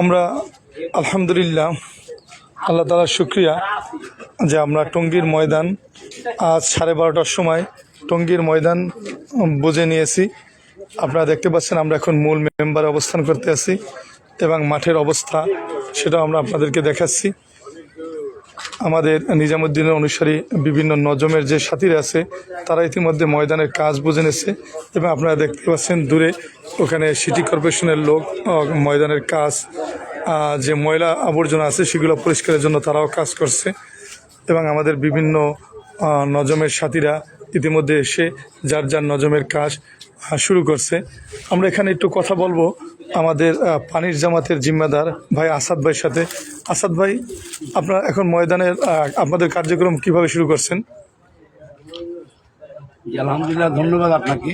আমরা, আলহামদুলিল্লাহ, আল্লাহ তালার শুক্রিয়া যে আমরা টঙ্গীর ময়দান আজ সাড়ে বারোটার সময় টঙ্গীর ময়দান বুঝে নিয়েছি। আপনারা দেখতে পাচ্ছেন আমরা এখন মূল মেম্বারে অবস্থান করতে আছি এবং মাঠের অবস্থা সেটাও আমরা আপনাদেরকে দেখাচ্ছি। আমাদের নিজামুদ্দিনের অনুসারী বিভিন্ন নজমের যে সাথীরা আছে, তারা ইতিমধ্যে ময়দানের কাজ বুঝে নিচ্ছে এবং আপনারা দেখতে পাচ্ছেন দূরে ওখানে সিটি কর্পোরেশনের লোক ময়দানের কাজ যে ময়লা আবর্জনা আছে সেগুলো পরিষ্কারের জন্য তারাও কাজ করছে এবং আমাদের বিভিন্ন নজমের সাথীরা ইতিমধ্যে এসে যার যার নজমের কাজ শুরু করছে। আমরা এখানে একটু কথা বলব আমাদের পানির জামাতের জিম্মাদার ভাই আসাদ ভাইয়ের সাথে। আসাদ ভাই, আপনারা এখন ময়দানের আপনাদের কার্যক্রম কীভাবে শুরু করছেন? আলহামদুলিল্লাহ, ধন্যবাদ আপনাকে।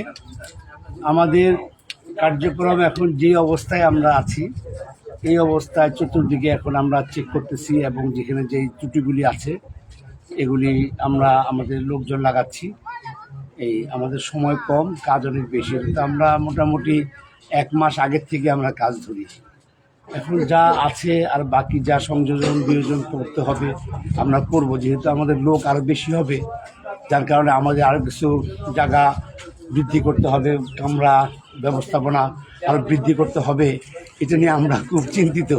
আমাদের কার্যক্রম এখন যে অবস্থায় আমরা আছি, এই অবস্থায় চতুর্দিকে এখন আমরা চেক করতেছি এবং যেখানে যে ত্রুটিগুলি আছে, এগুলি আমরা আমাদের লোকজন লাগাচ্ছি। এই আমাদের সময় কম, কাজ অনেক বেশি। তো আমরা মোটামুটি এক মাস আগের থেকে আমরা কাজ ধরি এখন যা আছে আর বাকি যা সংযোজন বিয়োজন করতে হবে আমরা করব। যেহেতু আমাদের লোক আরও বেশি হবে যার কারণে আমাদের আরও কিছু জায়গা বৃদ্ধি করতে হবে কামরা ব্যবস্থাপনা আরও বৃদ্ধি করতে হবে এটা নিয়ে আমরা খুব চিন্তিত।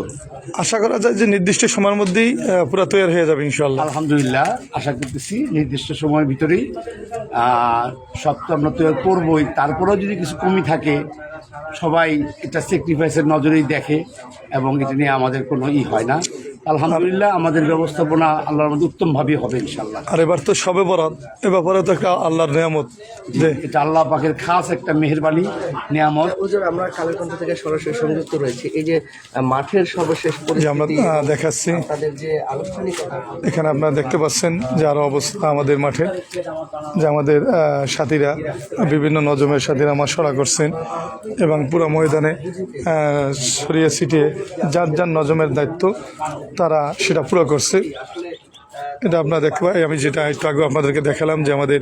আশা করা যায় যে নির্দিষ্ট সময়ের মধ্যেই পুরো তৈরি হয়ে যাবে ইনশাল্লাহ আলহামদুলিল্লাহ আশা করতেছি নির্দিষ্ট সময়ের ভিতরেই সব তো আমরা তৈরি করবোই। তারপরেও যদি কিছু কমি থাকে সবাই এটা স্যাক্রিফাইসের নজরেই দেখে এবং এটা নিয়ে আমাদের কোনো ই হয় না। আলহামদুলিল্লাহ আমাদের ব্যবস্থাপনা আল্লাহর মধ্যে উত্তমভাবে হবে ইনশাল্লাহ আর এবার তো সবে বরাত এ ব্যাপারে তো একটা আল্লাহর নিয়ামত যে এটা আল্লাহ পাকের খাস একটা মেহরবানি নিয়ামত। হুজুর আমরা কালের থেকে সরাসরি সংযুক্ত রয়েছে এই যে মাঠের সর্বশেষ যে আমরা পরিস্থিতি দেখাচ্ছি। তাদের যে আনুষ্ঠানিকতা এখানে আপনারা দেখতে পাচ্ছেন যে আরও অবস্থা আমাদের মাঠে যে আমাদের আহ, সাথীরা বিভিন্ন নজমের সাথীরা মশলা করছেন এবং পুরো ময়দানে আহ, ছড়িয়ে ছিটিয়ে যার যার নজমের দায়িত্ব তারা সেটা পুরো করছে। এটা আপনারা দেখতে পাই আমি যেটা একটু আগে আপনাদেরকে দেখালাম যে আমাদের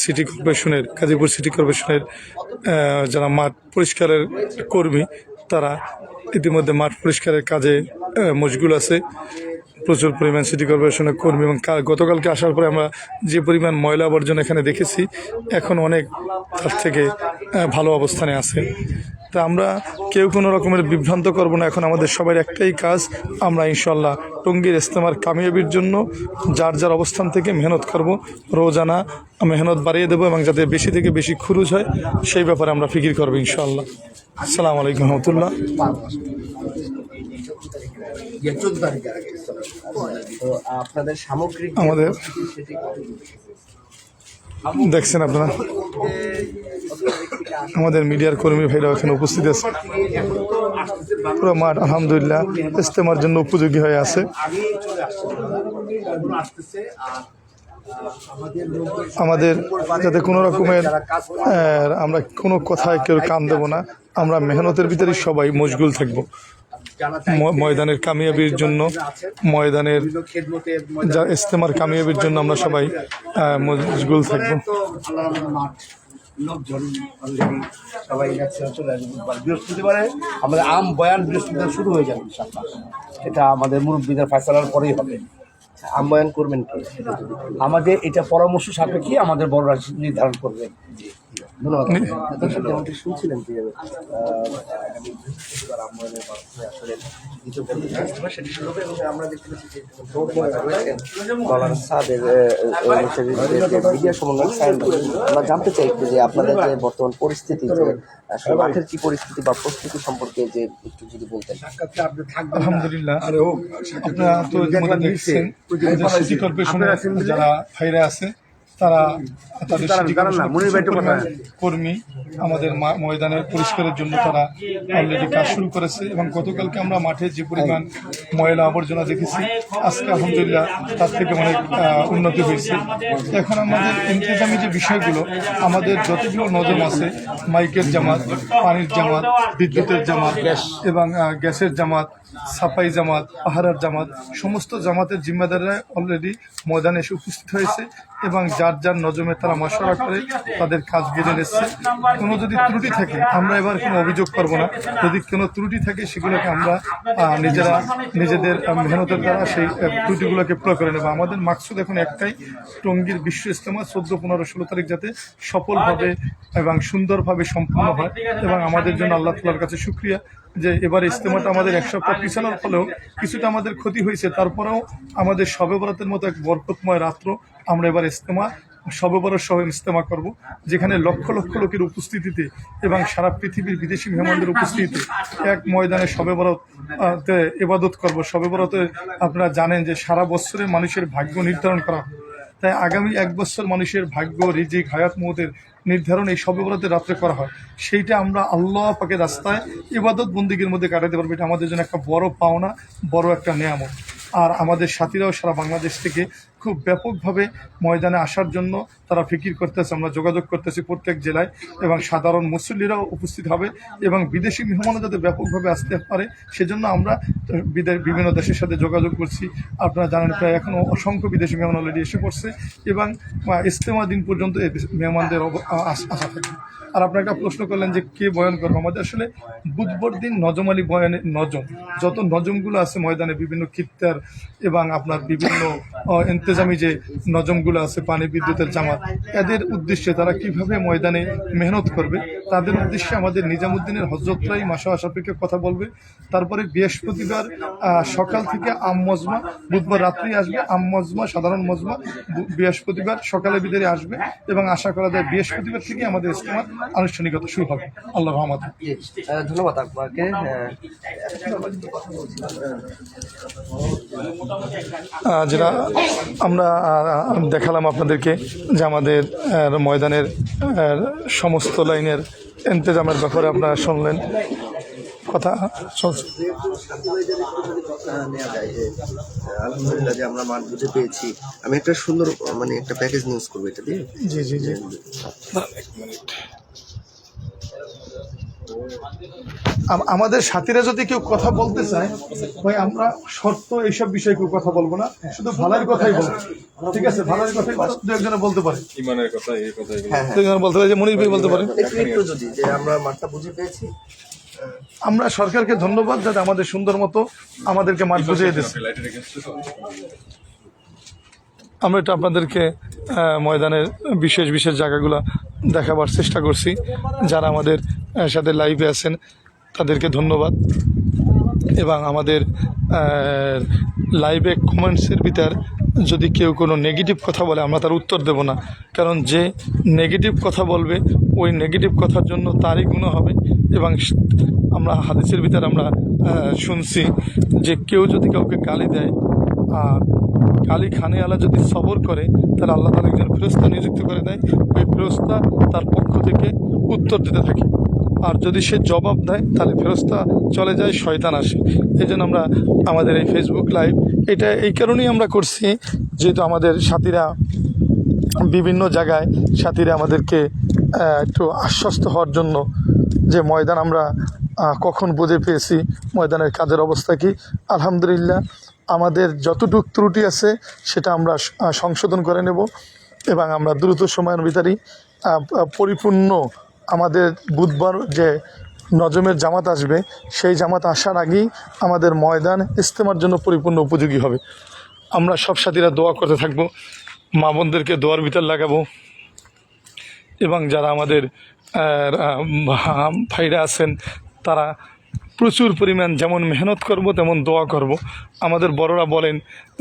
সিটি কর্পোরেশনের, গাজীপুর সিটি কর্পোরেশনের যারা মাঠ পরিষ্কারের কর্মী, তারা ইতিমধ্যে মাঠ পরিষ্কারের কাজে মশগুল আছে। প্রচুর পরিমাণ সিটি কর্পোরেশনের কর্মী এবং গতকালকে আসার পরে আমরা যে পরিমাণ ময়লা আবর্জনা এখানে দেখেছি, এখন অনেক তার থেকে ভালো অবস্থানে আছে। তা আমরা কেউ কোনো রকমের বিভ্রান্ত করব না এখন আমাদের সবার একটাই কাজ আমরা ইনশাল্লাহ টঙ্গীর ইস্তেমার কামিয়াবির জন্য যার যার অবস্থান থেকে মেহনত করব রোজানা মেহনত বাড়িয়ে দেবো এবং যাতে বেশি থেকে বেশি খরচ হয় সেই ব্যাপারে আমরা ফিকির করব ইনশাল্লাহ আসসালামু আলাইকুম রহমতুল্লাহ। আমাদের দেখছেন আপনারা? আমাদের মিডিয়ার কর্মী ভাইরা এখানে উপস্থিত আছে। পুরো মাঠ, আলহামদুলিল্লাহ, ইস্তেমার জন্য উপযোগী হয়ে আছে। আমাদের যাতে কোনো রকমের আমরা কোনো কথায় কেউ কান দেব না। আমরা মেহনতের ভিতরে সবাই মশগুল থাকব। ময়দানের কামিয়াবির জন্য, ময়দানের যা ইস্তেমার কামিয়াবির জন্য আমরা সবাই মশগুল থাকব। লোকজন অলরেডি সবাই যাচ্ছে চলে আসবে বৃহস্পতিবারে আমাদের আম বয়ান বৃহস্পতিবার শুরু হয়ে যাবে ইনশাআল্লাহ। এটা আমাদের মুরব্বীদের ফয়সালার পরেই হবে। আহ্বায়ন করবেন কি? আমাদের এটা পরামর্শ সাপেক্ষে আমাদের বড়রা নির্ধারণ করবে। ধন্যবাদ। দর্শক যেমনটি শুনছিলেন যে আগামী বৃহস্পতিবার আহ্বায়নের মাধ্যমে আসলে দ্বিতীয় পর্যায়ে সেটি শুরু হবে এবং আমরা দেখতে পাচ্ছি যে মৌলানা সাদের মিডিয়া সমন্বয় আমরা জানতে চাই একটু যে আপনাদের যে বর্তমান পরিস্থিতি যে আসলে মাঠের কি পরিস্থিতি বা প্রস্তুতি সম্পর্কে যে একটু যদি বলতেন। আলহামদুলিল্লাহ আপনারা তো ইতিমধ্যে দেখছেন আমাদের সিটি কর্পোরেশনের যারা ভাইরা আছে তারা তাদের কর্মী আমাদের মা- ময়দানের পরিষ্কারের জন্য তারা অলরেডি কাজ শুরু করেছে এবং গতকালকে আমরা মাঠে যে পরিমাণ ময়লা আবর্জনা দেখেছি আজকে আলহামদুলিল্লাহ তার থেকে অনেক উন্নতি হয়েছে। এখন আমাদের ইন্তজামি যে বিষয়গুলো আমাদের যতগুলো নজম আছে মাইকের জামাত পানির জামাত বিদ্যুতের জামাত এবং গ্যাসের জামাত সাফাই জামাত পাহারার জামাত, সমস্ত জামাতের জিম্মাদাররা অলরেডি ময়দানে এসে উপস্থিত হয়েছে এবং যার যার নজমে তারা মশলা করে তাদের কাজ বেঁধে নিচ্ছে। কোনো যদি ত্রুটি থাকে, আমরা এবার কোনো অভিযোগ করব না। যদি কোনো ত্রুটি থাকে, সেগুলোকে আমরা নিজেরা, নিজেদের মেহনতের দ্বারা সেই ত্রুটিগুলোকে পুরো করে নেব। আমাদের মাকসুদ এখন একটাই, টঙ্গীর বিশ্ব ইস্তেমা চোদ্দ, পনেরো, ষোলো তারিখ যাতে সফলভাবে এবং সুন্দরভাবে সম্পন্ন হয় এবং আমাদের জন্য আল্লাহ তালার কাছে সুক্রিয়া যে এবার ইস্তেমাটা আমাদের এক সপ্তাহ পিছানোর ফলেও কিছুটা আমাদের ক্ষতি হয়েছে। তারপরেও আমাদের সবে বরাতের মতো এক বরকতময় রাত্র আমরা এবার ইস্তেমা সবে বরত সহ ইস্তেমা করব যেখানে লক্ষ লক্ষ লোকের উপস্থিতিতে এবং সারা পৃথিবীর বিদেশি মেহমানদের উপস্থিতিতে এক ময়দানে সবে বরত আহ, তে ইবাদত করব। সবে বরতে আপনারা জানেন যে সারা বছরে মানুষের ভাগ্য নির্ধারণ করা। হয় তাই আগামী এক বছর মানুষের ভাগ্য রিজিক হায়াত মৌতের নির্ধারণ এই সবে রাত্রে করা হয়। সেইটা আমরা আল্লাহ পাকে রাস্তায় ইবাদত বন্দীগীর মধ্যে কাটাতে পারব। এটা আমাদের জন্য একটা বড় পাওনা, বড় একটা নিয়ামত। আর আমাদের সাথীরাও সারা বাংলাদেশ থেকে খুব ব্যাপকভাবে ময়দানে আসার জন্য তারা ফিকির করতেছে আমরা যোগাযোগ করতেছি প্রত্যেক জেলায় এবং সাধারণ মুসল্লিরাও উপস্থিত হবে এবং বিদেশি মেহমানও যাতে ব্যাপকভাবে আসতে পারে সেজন্য আমরা বিভিন্ন দেশের সাথে যোগাযোগ করছি। আপনারা জানেন প্রায় এখনও অসংখ্য বিদেশি মেহমান অলরেডি এসে পড়ছে এবং আহ, ইজতেমা দিন পর্যন্ত মেহমানদের আশা থাকবে আর আপনি একটা প্রশ্ন করলেন যে কে বয়ান করব? আমাদের আসলে বুধবার দিন নজম আলী বয়ানের নজম। যত নজমগুলো আছে ময়দানে বিভিন্ন কিত্তার এবং আপনার বিভিন্ন ইন্তেজামি যে নজমগুলো আছে পানি বিদ্যুতের জামাত এদের উদ্দেশ্যে তারা কীভাবে ময়দানে মেহনত করবে? তাদের উদ্দেশ্যে আমাদের নিজামুদ্দিনের হজরতরাই মাসা সাপেক্ষে কথা বলবে। তারপরে বৃহস্পতিবার সকাল থেকে আম মজমা বুধবার রাত্রি আসবে আম মজমা সাধারণ মজমা বৃহস্পতিবার সকালে বিদারে আসবে এবং আশা করা যায় বৃহস্পতিবার থেকে আমাদের ইস্তেমার আনুষ্ঠানিকতা শুরু হবে। আল্লাহ আহ, ধন্যবাদ আপনাকে। যেটা আমরা দেখালাম আপনাদেরকে যে আমাদের ময়দানের সমস্ত লাইনের ইন্তজামের ব্যাপারে আপনারা শুনলেন। কথা চলছে। আলহামদুলিল্লাহ যে আমরা মাঠ বুঝে পেয়েছি। আমি একটা সুন্দর মানে একটা প্যাকেজ নিউজ করব এটা দিয়ে। জি জি জি। আমাদের সাথীরা যদি কেউ কথা বলতে চায় ভাই আমরা শর্ত এইসব বিষয়ে কেউ কথা বলব না শুধু ভালোর কথাই বলব। ঠিক আছে? ভালোর কথাই দু একজনে বলতে পারে। ইমানের কথা এই কথা এগুলো হ্যাঁ হ্যাঁ। একজনে বলতে পারে যে মনির ভাই বলতে পারে। একটু একটু যদি যে আমরা মাঠটা বুঝে পেয়েছি। আমরা সরকারকে ধন্যবাদ যাতে আমাদের সুন্দর মতো আমাদেরকে মাঠ বুঝিয়ে দিচ্ছে আমরা এটা আপনাদেরকে ময়দানের বিশেষ বিশেষ জায়গাগুলো দেখাবার চেষ্টা করছি। যারা আমাদের সাথে লাইভে আছেন তাদেরকে ধন্যবাদ। এবং আমাদের লাইভে কমেন্টসের ভিতর যদি কেউ কোনো নেগেটিভ কথা বলে, আমরা তার উত্তর দেব না। কারণ যে নেগেটিভ কথা বলবে, ওই নেগেটিভ কথার জন্য তারই গুণ হবে। এবং আমরা হাদিসের ভিতর আমরা শুনছি যে কেউ যদি কাউকে গালি দেয়, আর কালী খানে আলা যদি সবর করে, তাহলে আল্লাহ তালা একজন ফেরস্তা নিযুক্ত করে দেয়। ওই ফেরস্তা তার পক্ষ থেকে উত্তর দিতে থাকে। আর যদি সে জবাব দেয়, তাহলে ফেরস্তা চলে যায়, শয়তান আসে। এই জন্য আমরা আমাদের এই ফেসবুক লাইভ এটা এই কারণেই আমরা করছি, যেহেতু আমাদের সাথীরা বিভিন্ন জায়গায় সাথীরা আমাদেরকে একটু আশ্বস্ত হওয়ার জন্য যে ময়দান আমরা কখন বুঝে পেয়েছি, ময়দানের কাজের অবস্থা কি। আলহামদুলিল্লাহ, আমাদের যতটুক ত্রুটি আছে, সেটা আমরা সংশোধন করে নেব এবং আমরা দ্রুত সময়ের ভিতরেই পরিপূর্ণ আমাদের বুধবার যে নজমের জামাত আসবে, সেই জামাত আসার আগেই আমাদের ময়দান ইস্তেমার জন্য পরিপূর্ণ উপযোগী হবে। আমরা সব সাথীরা দোয়া করতে থাকব, মা বোনদেরকে দোয়ার ভিতর লাগাবো এবং যারা আমাদের ভাইরা আছেন, তারা প্রচুর পরিমাণ যেমন মেহনত করব, তেমন দোয়া করব। আমাদের বড়রা বলেন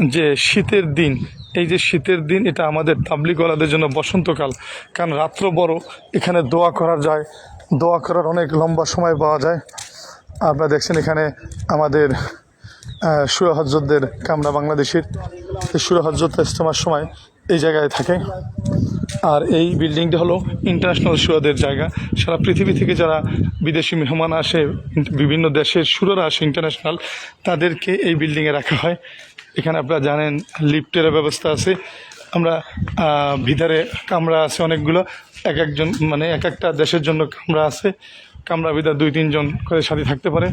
যে শীতের দিন, এই যে শীতের দিন, এটা আমাদের তাবলিগওয়ালাদের জন্য বসন্তকাল। কারণ রাত্র বড়, এখানে দোয়া করা যায়। দোয়া করার অনেক লম্বা সময় পাওয়া যায়। আপনারা দেখছেন এখানে আমাদের সুরা হজরতদের কামরা বাংলাদেশের। এই সুরা হজরত ইজতেমার সময় এই জায়গায় থাকে। আর এই বিল্ডিংটা হলো ইন্টারন্যাশনাল সুরাদের জায়গা। সারা পৃথিবী থেকে যারা বিদেশি মেহমান আসে, বিভিন্ন দেশের সুরারা আসে ইন্টারন্যাশনাল তাদেরকে এই বিল্ডিংয়ে রাখা হয়। এখানে আপনারা জানেন লিফটের ব্যবস্থা আছে। আমরা ভিতরে কামরা আছে অনেকগুলো। এক একজন মানে এক একটা দেশের জন্য কামরা আছে। কামরা ভিতরে দুই, তিনজন করে সাথে থাকতে পারে।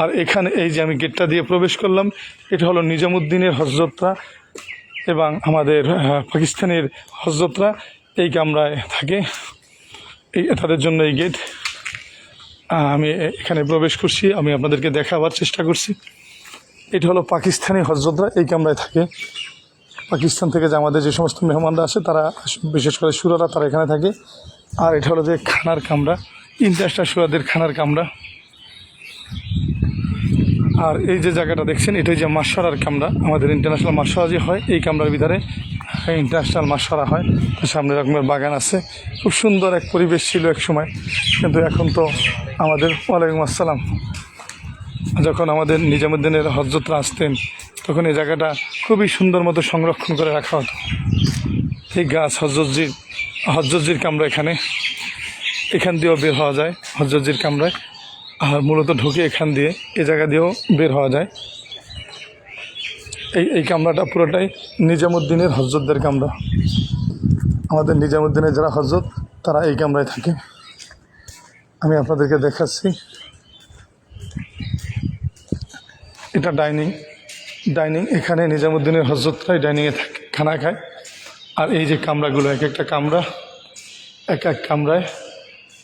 আর এখানে এই যে আমি গেটটা দিয়ে প্রবেশ করলাম, এটা হলো নিজামুদ্দিনের হজরতরা। এবং আমাদের পাকিস্তানের হজরতরা এই কামরায় থাকে। এই, তাদের জন্য এই গেট। আমি এখানে প্রবেশ করছি, আমি আপনাদেরকে দেখাবার চেষ্টা করছি। এটা হলো পাকিস্তানি হজরতরা এই কামরায় থাকে। পাকিস্তান থেকে যে আমাদের যে সমস্ত মেহমানরা আসে, তারা বিশেষ করে সুরারা, তারা এখানে থাকে। আর এটা হলো যে খানার কামরা ইন্টারেস্টার সুরাদের খানার কামরা। আর এই যে জায়গাটা দেখছেন এটাই যে মাসরার কামরা। আমাদের ইন্টারন্যাশনাল মাসরা যে হয়, এই কামরার ভিতরে ইন্টারন্যাশনাল মাসরা হয়। সামনে রকমের বাগান আছে। খুব সুন্দর এক পরিবেশ ছিল এক সময়। কিন্তু এখন তো আমাদের ওয়ালাইকুম আসসালাম। যখন আমাদের নিজামুদ্দিনের হজরতরা আসতেন, তখন এই জায়গাটা খুবই সুন্দর মতো সংরক্ষণ করে রাখা হতো। এই গাছ হজরতজির হজরতজির কামরা এখানে। এখান দিয়েও বের হওয়া যায় হজরতজির কামরায়। আর মূলত ঢুকে এখান দিয়ে এ জায়গা দিয়েও বের হওয়া যায়। এই এই কামরাটা পুরোটাই নিজামুদ্দিনের হজরতদের কামরা। আমাদের নিজামুদ্দিনের যারা হজরত, তারা এই কামরায় থাকে। আমি আপনাদেরকে দেখাচ্ছি। এটা ডাইনিং। ডাইনিং, এখানে নিজামুদ্দিনের হজরতরাই ডাইনিংয়ে থাকে, খানা খায়। আর এই যে কামরাগুলো, এক একটা কামরা, এক এক কামরায়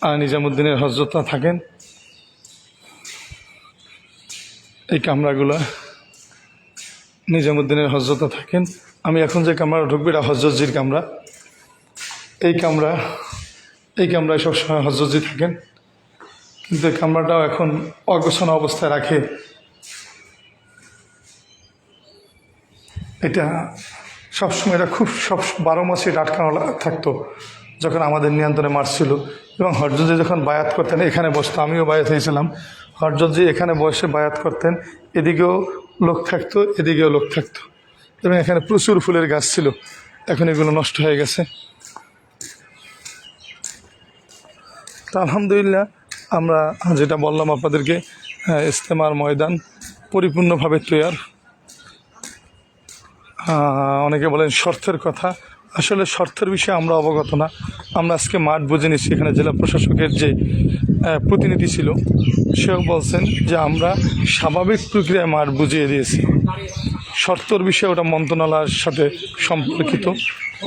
আর নিজামুদ্দিনের হজরতরা থাকেন। এই কামরাগুলো নিজামুদ্দিনের হজরতরা থাকেন। আমি এখন যে কামরা ঢুকবো, এটা হজরতজির কামরা। এই কামরা, এই কামরায় সবসময় হজরতজি থাকেন। কিন্তু এই কামরাটাও এখন অগোছানো অবস্থায় রাখে। এটা সবসময়, এটা খুব সব বারো মাসে এটা আটকানো থাকতো। যখন আমাদের নিয়ন্ত্রণে মারছিল ছিল এবং হরজজি যখন বায়াত করতেন এখানে বসতো আমিও বায়াত হয়েছিলাম। হরজজি এখানে বসে বায়াত করতেন এদিকেও লোক থাকতো এদিকেও লোক থাকতো। এবং এখানে প্রচুর ফুলের গাছ ছিল। এখন এগুলো নষ্ট হয়ে গেছে। তা আলহামদুলিল্লাহ আমরা যেটা বললাম আপনাদেরকে হ্যাঁ, ইস্তেমার ময়দান পরিপূর্ণভাবে তৈয়ার। অনেকে বলেন শর্তের কথা আসলে শর্তের বিষয়ে আমরা অবগত না। আমরা আজকে মাঠ বুঝে নিচ্ছি এখানে জেলা প্রশাসকের যে প্রতিনিধি ছিল, সেও বলছেন যে আমরা স্বাভাবিক প্রক্রিয়ায় মাঠ বুঝিয়ে দিয়েছি। শর্তর বিষয়ে ওটা মন্ত্রণালয়ের সাথে সম্পর্কিত।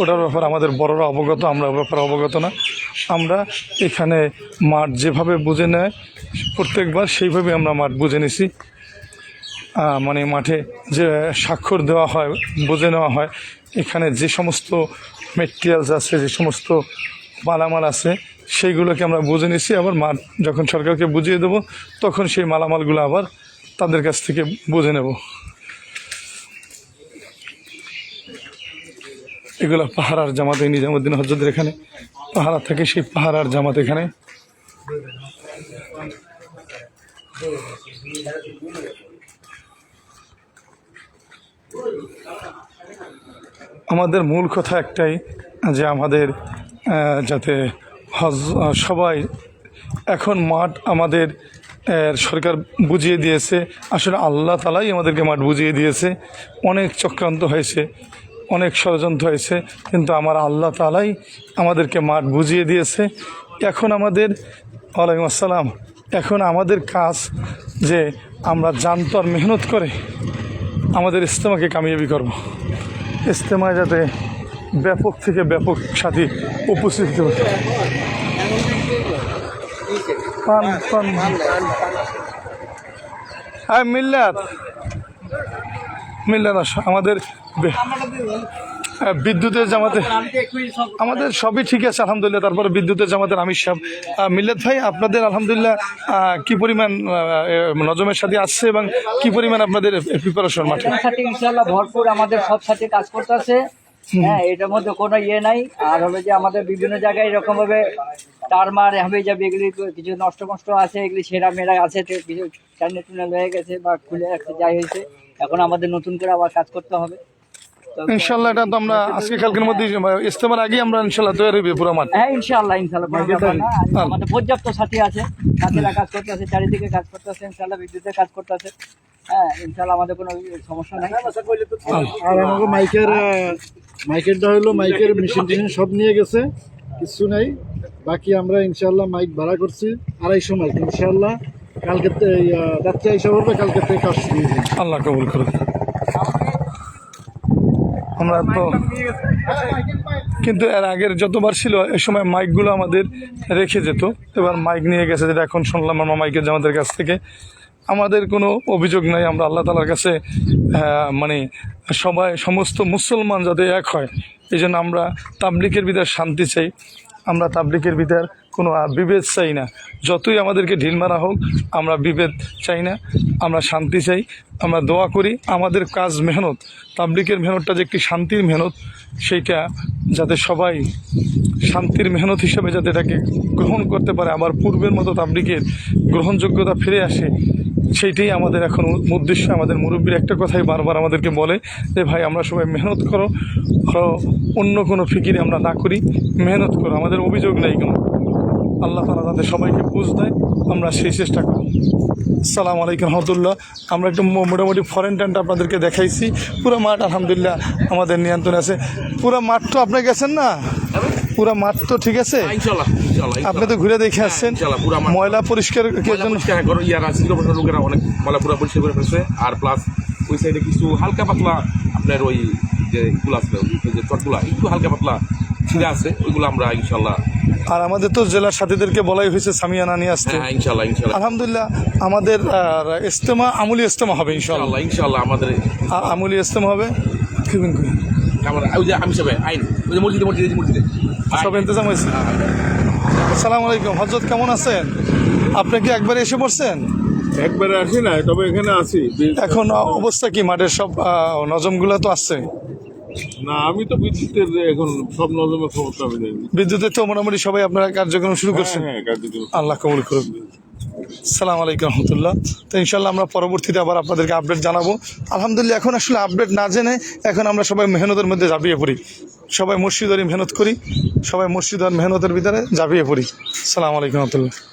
ওটার ব্যাপারে আমাদের বড়রা অবগত, আমরা ব্যাপারে অবগত না। আমরা এখানে মাঠ যেভাবে বুঝে নেয়, প্রত্যেকবার সেইভাবে আমরা মাঠ বুঝে নিছি মানে মাঠে যে স্বাক্ষর দেওয়া হয়, বুঝে নেওয়া হয় এখানে যে সমস্ত মেটেরিয়ালস আছে, যে সমস্ত মালামাল আছে, সেইগুলোকে আমরা বুঝে নিছি আবার মাঠ যখন সরকারকে বুঝিয়ে দেবো, তখন সেই মালামালগুলো আবার তাদের কাছ থেকে বুঝে নেব। এগুলো পাহারার জামাতে, নিজামুদ্দিন হজরতের এখানে। পাহারা থাকে সেই পাহারার জামাত এখানে। আমাদের মূল কথা একটাই যে আমাদের যাতে হজ সবাই এখন মাঠ আমাদের সরকার বুঝিয়ে দিয়েছে। আসলে আল্লাহ তালাই আমাদেরকে মাঠ বুঝিয়ে দিয়েছে। অনেক চক্রান্ত হয়েছে, অনেক ষড়যন্ত্র হয়েছে, কিন্তু আমার আল্লাহ তালাই আমাদেরকে মাঠ বুঝিয়ে দিয়েছে। এখন আমাদের, ওয়ালাইকুম আসসালাম, এখন আমাদের কাজ যে আমরা জানতো আর মেহনত করে আমাদের ইস্তেমাকে কামিয়াবি করব। ইস্তেমায় যাতে ব্যাপক থেকে ব্যাপক সাথী উপস্থিত হতে পারে। পান মিল্লাত। মিল্লাত আমাদের বিদ্যুতের জামাতে আমাদের সবই ঠিক আছে আলহামদুলিল্লাহ। তারপরে বিদ্যুতের জামাতের আমির সাহেব। মিল্লাত ভাই আপনাদের আলহামদুলিল্লাহ কি পরিমাণ নজমের সাথে আসছে এবং কি পরিমাণ আপনাদের প্রিপারেশন মাঠে? ইনশাল্লাহ ভরপুর আমাদের সব সাথে কাজ করতে আছে হ্যাঁ এটার মধ্যে কোনো ইয়ে নাই। আর হবে যে আমাদের বিভিন্ন জায়গায় এরকম ভাবে টারমার হবে যাবে এগুলি কিছু নষ্ট নষ্ট আছে এগুলি সেরা মেরা আছে কিছু টুনেল হয়ে গেছে বা খুলে রাখতে যাই হয়েছে। এখন আমাদের নতুন করে আবার কাজ করতে হবে। ইনশাল্লাহ এটা তো আমরা আজকে কালকের মধ্যে ইস্তেমার আগে আমরা ইনশাল্লাহ তৈরি হইবে পুরো মাঠ। হ্যাঁ ইনশাল্লাহ ইনশাল্লাহ আমাদের পর্যাপ্ত সাথী আছে সাথীরা কাজ করতে আছে চারিদিকে কাজ করতে আছে ইনশাল্লাহ বিদ্যুতের কাজ করতে আছে। হ্যাঁ ইনশাল্লাহ আমাদের কোনো সমস্যা নাই। আর আমাকে মাইকের আহ, মাইকেরটা হলো মাইকের মেশিন টেশিন সব নিয়ে গেছে কিছু নাই। বাকি আমরা ইনশাল্লাহ মাইক ভাড়া করছি আড়াইশো মাইক। ইনশাল্লাহ কালকে রাত্রে এসে পড়বে কালকে থেকে কাজ শুরু আল্লাহ কবুল করুন আমরা তো কিন্তু এর আগের যতবার ছিল এই সময় মাইকগুলো আমাদের রেখে যেত। এবার মাইক নিয়ে গেছে, যেটা এখন শুনলাম আমার মাইকের জামাতের কাছ থেকে। আমাদের কোনো অভিযোগ নাই, আমরা আল্লাহ তালার কাছে মানে সবাই, সমস্ত মুসলমান যাতে এক হয়। এই জন্য আমরা তাবলিকের ভিতর শান্তি চাই। আমরা তাবলিকের ভিতর কোনো বিভেদ চাই না। যতই আমাদেরকে ঢিল মারা হোক, আমরা বিভেদ চাই না, আমরা শান্তি চাই, আমরা দোয়া করি। আমাদের কাজ মেহনত, তাবলিকের মেহনতটা যে একটি শান্তির মেহনত, সেইটা যাতে সবাই শান্তির মেহনত হিসেবে যাতে এটাকে গ্রহণ করতে পারে, আবার পূর্বের মতো তাবলিকের গ্রহণযোগ্যতা ফিরে আসে, সেইটাই আমাদের এখন উদ্দেশ্য। আমাদের মুরব্বীর একটা কথাই বারবার আমাদেরকে বলে যে, ভাই, আমরা সবাই মেহনত করো, অন্য কোনো ফিকিরে আমরা না করি, মেহনত করো। আমাদের অভিযোগ নেই কোনো। আল্লাহ তালা তাদের সবাইকে বুঝ দেয় আমরা সেই চেষ্টা করি সালাম আলাইকুম রহমতুল্লাহ। আমরা একটু মোটামুটি ফরেন ট্যান্ট আপনাদেরকে দেখাইছি। পুরো মাঠ আলহামদুলিল্লাহ আমাদের নিয়ন্ত্রণে আছে। পুরো মাঠ তো আপনি গেছেন না? পুরো মাঠ তো ঠিক আছে? ইনশাল্লাহ আপনি তো ঘুরে দেখে আসছেন। ইনশাল্লাহ, পুরা ময়লা পরিষ্কার লোকেরা অনেক ময়লা পুরা পরিষ্কার করে ফেলছে। আর প্লাস ওই সাইডে কিছু হালকা পাতলা আপনার ওই যে গুলো আছে ওই যে চটগুলা একটু হালকা পাতলা ছিঁড়ে আছে ওইগুলো আমরা ইনশাল্লাহ আর আমাদের তো জেলার সাথীদেরকে বলাই হয়েছে সামিয়ানা নিয়ে আসতে। হ্যাঁ ইনশাল্লাহ ইনশাল্লাহ। আলহামদুলিল্লাহ আমাদের ইস্তেমা আমলি ইস্তেমা হবে ইনশাল্লাহ। ইনশাল্লাহ আমাদের আমলি ইস্তেমা হবে। কিবিন করি। আমার ওই যে আমি সবাই আইন ওই যে মসজিদে মসজিদে মসজিদে। সব ইন্তজাম হয়েছে। আসসালামু আলাইকুম হজরত কেমন আছেন? আপনি কি একবারে এসে পড়ছেন? একবারে আসি না তবে এখানে আছি। এখন অবস্থা কি মাঠের সব নজমগুলো তো আসছে? না আমি তো বিদ্যুতের এখন সব নজমের খবরটা আমি জানি। বিদ্যুতের তো মোটামুটি সবাই আপনারা কার্যক্রম শুরু করছেন। হ্যাঁ কার্যক্রম আল্লাহ কবুল করুন সালাম আলাইকুম রহমতুল্লাহ। তো ইনশাল্লাহ আমরা পরবর্তীতে আবার আপনাদেরকে আপডেট জানাব। আলহামদুলিল্লাহ এখন আসলে আপডেট না জেনে এখন আমরা সবাই মেহনতের মধ্যে ঝাঁপিয়ে পড়ি। সবাই মসজিদারি মেহনত করি সবাই মসজিদ আর মেহনতের ভিতরে ঝাঁপিয়ে পড়ি। সালাম আলাইকুম রহমতুল্লাহ।